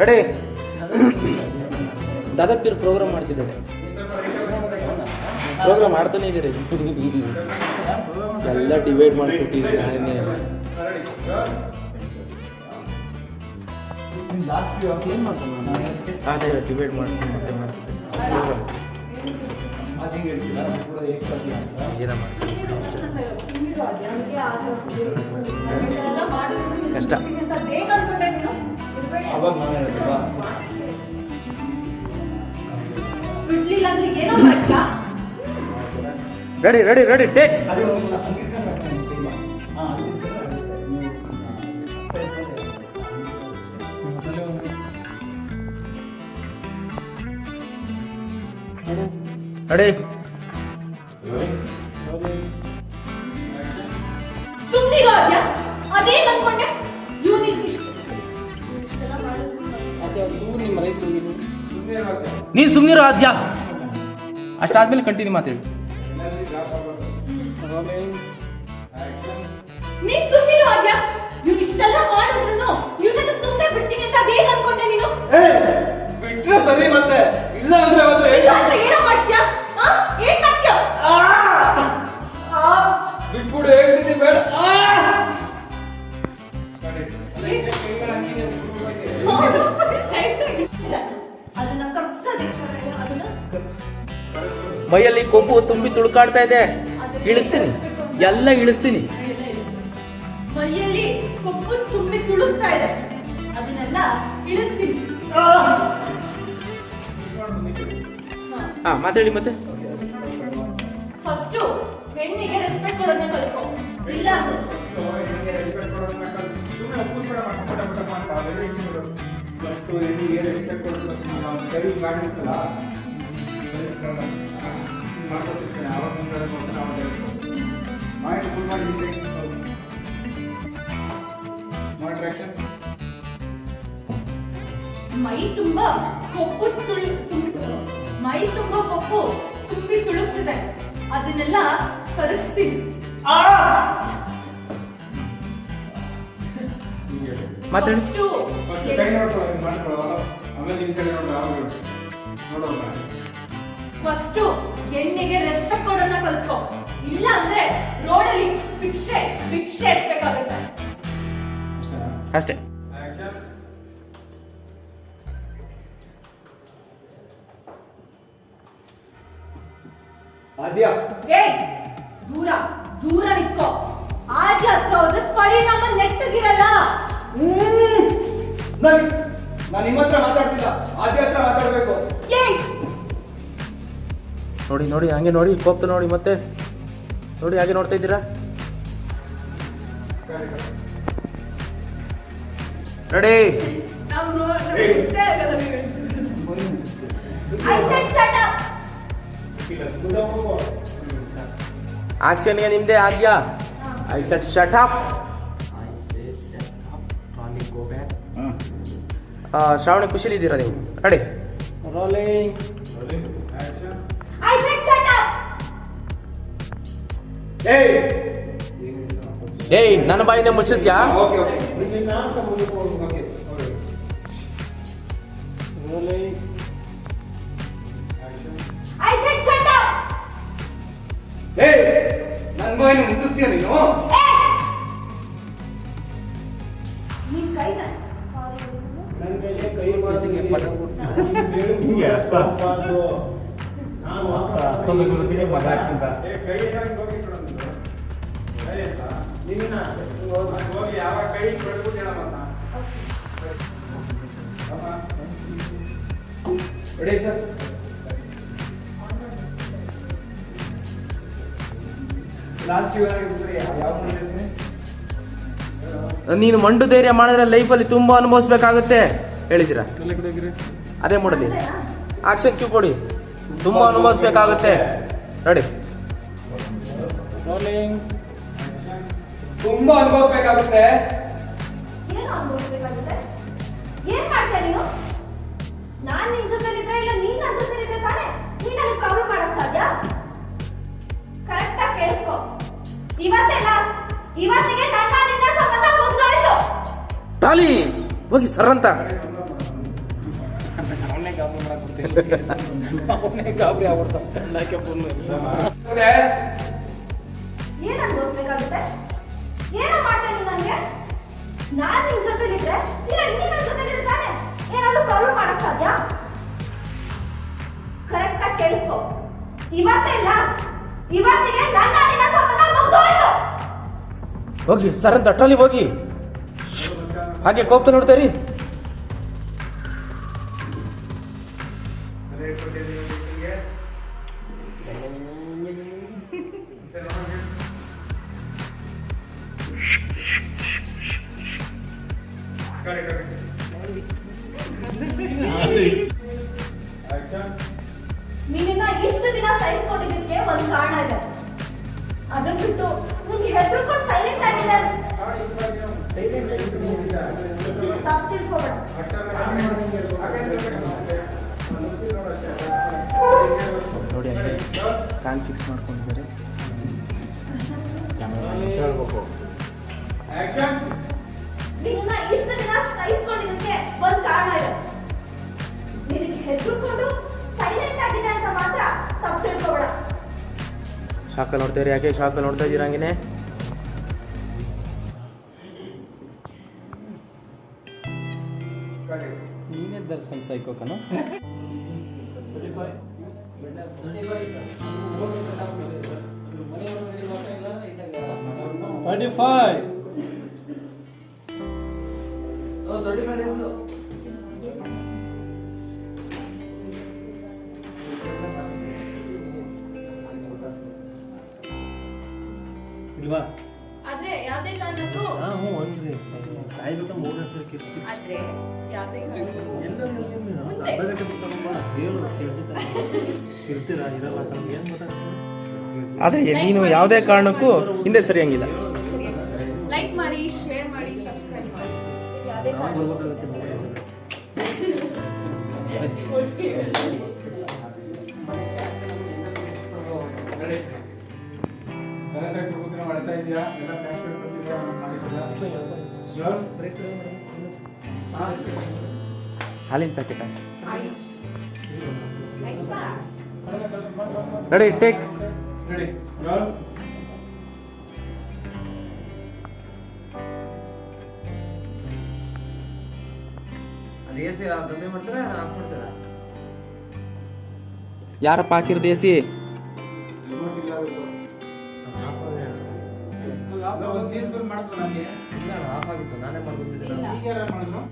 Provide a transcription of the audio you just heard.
Ready? Dadapeer program ಮಾಡ್ತಿದ್ದಾರೆ. Program ಮಾಡ್ತಾನೆ ಇದ್ದೀರಿ. ಎಲ್ಲ ಡಿವೈಡ್ ನಾನೇ. ಮಾಡ್ತಾನೆ ಅದೇ ಡಿವೈಡ್ ಮಾಡ್ತೀನಿ ಮತ್ತೆ ಏನೋ ಮಾಡ್ತೀನಿ ಕಷ್ಟ. ರೆಡಿ ರೆಡಿ ರೆಡಿ ಟೇಕ್ ಅದೇ ನೀನು ಸುಮ್ಮನಿರೋ ಆದ್ಯ. ಅಷ್ಟಾದ್ಮೇಲೆ ಕಂಟಿನ್ಯೂ ಮಾತಾಡಿ. ನೀನ್ ಸುಮ್ಮನಿರೋ ಅದ್ಯಾ ಇವ್ನು ಇಷ್ಟೆಲ್ಲ ಮಾಡಿದ್ರು ಇವನನ್ನ ಸುಮ್ಮನೆ ಬಿಡ್ತೀನಿ ಅಂತ ಅದೇ ಅನ್ಕೊಂಡೆ ನೀನು? ಬಿಟ್ರೆ ಸರಿ ಮತ್ತೆ. ಇಲ್ಲ ಅಂದ್ರೆ ಮಾತ್ರ ಮೈಯಲ್ಲಿ ಕೊಬ್ಬು ತುಂಬಿ ತುಳ್ಕಾಡ್ತಾ ಇದೆ. ಇಳಿಸ್ತೀನಿ. ಎಲ್ಲ ಇಳಿಸ್ತೀನಿ. ಮೈಯಲ್ಲಿ ಕೊಬ್ಬು ತುಂಬಿ ತುಳುಕ್ತಾ ಇದೆ. ಅದನ್ನೆಲ್ಲ ಇಳಿಸ್ತೀನಿ. ಹಾ ಮಾತಾಡಿ ಮತ್ತೆ. ಫಸ್ಟ್ ಹೆಣ್ಣಿಗೆ ರೆಸ್ಪೆಕ್ಟ್ ಕೊಡೋದನ್ನ ಕಲ್ತ್ಕೊ. ಇಲ್ಲ ಮೈ ತುಂಬಾ ಕೊಪ್ಪು ತುಳಿ ತುಂಬಿ ಮೈ ತುಂಬಾ ಕೊಪ್ಪು ತುಂಬಿ ತುಳುಕ್ತಿದೆ. ಅದನ್ನೆಲ್ಲ ಕರಗಿಸ್ತೀನಿ. ಮಾತಾಡಿ. ಫಸ್ಟ್ ಹೆಣ್ಣಿಗೆ ರೆಸ್ಪೆಕ್ಟ್ ಕೊಡೋದನ್ನ ಕಲ್ತ್ಕೊ. ಇಲ್ಲ ಅಂದ್ರೆ ರೋಡಲ್ಲಿ ಭಿಕ್ಷೆ ಭಿಕ್ಷೆ ಇರ್ಬೇಕಾಗುತ್ತೆ. ಅಷ್ಟೇ. ಅದ್ಯಾ ಏ ದೂರ ದೂರ ನಿತ್ಕೋ. ಆಜಿ ಹತ್ರ ಹೋದ್ರೆ ಪರಿಣಾಮ ನೆಟ್ಟಗಿರಲ್ಲ. ನಾನು ನಾನು ನಿಮ್ಮ ಹತ್ರ ಮಾತಾಡ್ತಿಲ್ಲ. ಆದ್ಯ ಹತ್ರ ಮಾತಾಡ್ಬೇಕು. ನೋಡಿ ನೋಡಿ ಹಾಗೆ ನೋಡಿ ಕೋಪ್ತು ನೋಡಿ ಮತ್ತೆ. ನೋಡಿ ಹಾಗೆ ನೋಡ್ತಾ ಇದ್ದೀರಾ? ರೆಡಿ ಆಕ್ಷನ್ಗೆ ಇರಲ್ಲ ಐ ಸೆಡ್ ಶಟ್ ಅಪ್ ಆಕ್ಷನ್ಗೆ ನಿಮ್ದೇ ಆದ್ಯ I said shut up Shravani ಖುಷಿಲಿದ್ದೀರಾ ನೀವು? Ready rolling I said shut up. ಏಯ್ ಏಯ್ ನನ್ನ ಬಾಯಿನ ಮುಚ್ಚಿದ್ಯಾ? Okay okay okay rolling I said shut up ಏಯ್ ನನ್ನ ಬಾಯಿನ ಮುಟ್ಟಿಸ್ತೀಯ ನೀನು? ನಿನ್ ಕೈ ನನ್ನ ಮೇಲೆ ಕೈ ಬಾಚಿಗೆ ಪಟ ಹಿಂಗೆ ಅರ್ಥ. ಅಷ್ಟೊಂದು ಗುರುತಿಗೆ ಮಗ ಹಾಕ್ತಿದ್ದ ರೆಡಿ ಸರ್ ಲಾಸ್ಟ್ ಏನಾಗಿದೆ ಸರ್ ಯಾವ ಹೇಳ್ತೀನಿ ನೀನು ಮಂಡು ಧೈರ್ಯ ಮಾಡಿದ್ರೆ ಲೈಫಲ್ಲಿ ತುಂಬಾ ಅನುಭವಿಸ್ಬೇಕಾಗುತ್ತೆ. ಹೇಳಿದ್ದೀರಾ? ಅದೇ ಮಾಡಲಿ ಆಕ್ಷನ್ ಕ್ಯೂ ಕೊಡಿ. ತುಂಬಾ ಅನುಭವಿಸ್ಬೇಕಾಗುತ್ತೆ. ನೋಡಿ ತುಂಬಾ ಅನುಭವಿಸ್ಬೇಕಾಗುತ್ತೆ. ಏನು ಅನ್ಭವಿಸ್ಬೇಕಾಗುತ್ತೆ? ಏನ್ ಮಾಡ್ತೀಯ ನೀನು ನಾನ್ ನಿನ್ ಜೊತೆಲಿದ್ರೆ ಇಲ್ಲ ನೀನ್ ನನ್ನ ಜೊತೆಲಿದ್ರೆ ತಾನೇ? ನೀನ್ ನನಗೆ ಪ್ರಾಬ್ಲಮ್ ಮಾಡಕ್ ಸಾಧ್ಯ? ಕರೆಕ್ಟ್ ಆಗಿ ಕೇಳಿಸ್ಕೊ. ಇವತ್ತೇ ಲಾಸ್ಟ್ ಇವತ್ತಿಗೆ ನನ್ನ ನಿನ್ನ ಸಂಬಂಧ ಮುಗ್ದೋಯ್ತು. ಟ್ರಾಲಿ ಹೋಗಿ ಸರ್ ಹೋಗಿ ಸರ್ ಅಂತ ಅಟ್ಟಲ್ಲಿ ಹೋಗಿ. ಹಾಗೆ ಕೋಪ್ತ ನೋಡ್ತಾರಿ ನಿನ್ನ ಇಷ್ಟು ದಿನ ಸಹಿಸ್ಕೊಂಡಿದ್ದಕ್ಕೆ ಒಂದು ಕಾರಣ ಇದೆ. ಅದನ್ನ ಬಿಟ್ಟು ನಿನ್ಗೆ ಹೆದರ್ಕೊಂಡು ಸೈಲೆಂಟ್ ಆಗಿದೆ ತಪ್ಪು ತಿಳ್ಕೊಬೇಡ. ನೋಡಿ ಫ್ಯಾನ್ ಫಿಕ್ಸ್ ಮಾಡ್ಕೊಂಡಿದ್ದಾರೆ. ಹೇಳ್ಬೇಕು ನಿನ್ನ ಇಷ್ಟು ದಿನ ಸಹಿಸ್ಕೊಂಡಿದ್ದಕ್ಕೆ ಒಂದು ಕಾರಣ ಇದೆ. ನಿನಗೆ ಹೆದರ್ಕೊಂಡು ಸೈಲೆಂಟ್ ಆಗಿದೆ ಅಂತ ಮಾತ್ರ ತಪ್ಪು ತಿಳ್ಕೊಬೇಡ ಶಾಕ ನೋಡ್ತೀರಿ ಯಾಕೆ ಶಾಕ ನೋಡ್ತಾ ಇದ್ದೀರಾ ಹಂಗೇನೆ? ನೀನೇ ದರ್ಶನ್ ಸೈಕೋಕನು ತರ್ಟಿ ಫೈವ್ ಇಲ್ವಾ? ಆದ್ರೆ ಯಾವ್ದೇ ಕಾರಣಕ್ಕೂ ಹಾ ಹ್ಞೂ ಅನ್ರಿ ಸಾಯ್ಬೇಕ ಮೂರನೇ ಸಲ ಕಿರ್ತಿ ಆದ್ರೆ ಯಾವ್ದೇ ಮಾತಾಡ್ತೀರಾ ಆದರೆ ನೀನು ಯಾವುದೇ ಕಾರಣಕ್ಕೂ ಹಿಂದೆ ಸರಿಯಂಗಿಲ್ಲ ಲೈಕ್ ಮಾಡಿ ಶೇರ್ ಮಾಡಿ ಸಬ್ಸ್ಕ್ರೈಬ್ ಮಾಡಿ ಯಾವುದೇ ಮಾಡ್ತಾ ಇದೆಯಾ ಎಲ್ಲ ಫ್ಲಾಶ್ ಬರ್ತಿದ್ಯಾ ಹಾಲಿನ ಪ್ಯಾಕೆಟ್ ಆಯ್ತಾ? ರೆಡಿ ಟೇಕ್ ಯಾರಪ್ಪ ಹಾಕಿರೋದು ಎ ಸಿ ಆಫ್ ಆಗಿತ್ತು ನಾನೇ ಮಾಡ್ಬಿಟ್ಟಿದ್ದೆ